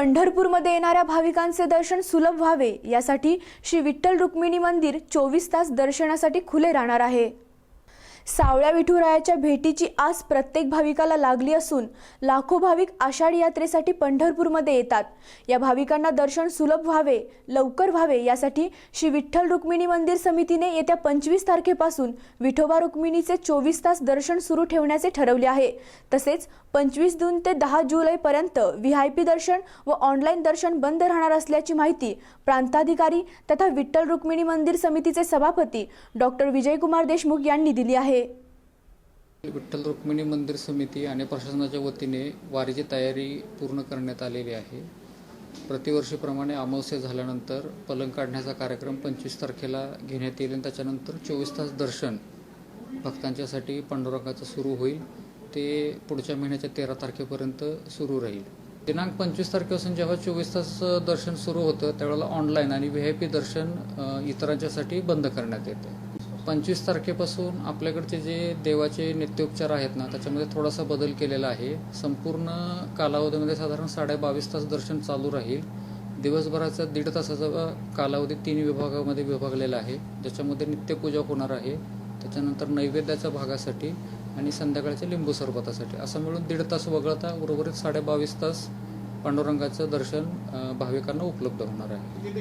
पंढरपूरमध्ये येणाऱ्या भाविकांचे दर्शन सुलभ व्हावे यासाठी श्री विठ्ठल रुक्मिणी मंदिर चोवीस तास दर्शनासाठी खुले राहणार आहे. सावळ्या विठुरायाच्या भेटीची आस प्रत्येक भाविकाला लागली असून लाखो भाविक आषाढी यात्रेसाठी पंढरपूरमध्ये येतात. या भाविकांना दर्शन सुलभ व्हावे लवकर व्हावे यासाठी श्री विठ्ठल रुक्मिणी मंदिर समितीने येत्या पंचवीस तारखेपासून विठोबा रुक्मिणीचे चोवीस तास दर्शन सुरू ठेवण्याचे ठरवले आहे. तसेच पंचवीस जून ते दहा जुलैपर्यंत व्ही आय पी दर्शन व ऑनलाईन दर्शन बंद राहणार असल्याची माहिती प्रांताधिकारी तथा विठ्ठल रुक्मिणी मंदिर समितीचे सभापती डॉक्टर विजयकुमार देशमुख यांनी दिली आहे. विठ्ठल रुक्मिणी मंदिर समिती आणि प्रशासनाच्या वतीने वारीची तयारी पूर्ण करण्यात आलेली आहे. प्रतिवर्षीप्रमाणे अमावस्या झाल्यानंतर पलंग काढण्याचा कार्यक्रम पंचवीस तारखेला घेण्यात येईल आणि त्याच्यानंतर चोवीस तास दर्शन भक्तांच्यासाठी पांडुरंगाचं सुरू होईल. ते पुढच्या महिन्याच्या तेरा तारखेपर्यंत सुरू राहील. दिनांक पंचवीस तारखेपासून जेव्हा चोवीस तास दर्शन सुरू होतं त्यावेळेला ऑनलाईन आणि व्ही आय पी दर्शन इतरांच्यासाठी बंद करण्यात येतं. पंचवीस तारखेपासून आपल्याकडचे जे देवाचे नित्योपचार आहेत ना त्याच्यामध्ये थोडासा बदल केलेला आहे. संपूर्ण कालावधीमध्ये साधारण साडे बावीस तास दर्शन चालू राहील. दिवसभराचा दीड तासाचा कालावधी तीन विभागामध्ये विभागलेला आहे. ज्याच्यामध्ये नित्यपूजा होणार आहे. त्याच्यानंतर नैवेद्याच्या भागासाठी आणि संध्याकाळच्या लिंबू सरबतासाठी. असं मिळून दीड तास वगळता उर्वरित साडे बावीस तास पांडुरंगाचं दर्शन भाविकांना उपलब्ध होणार आहे.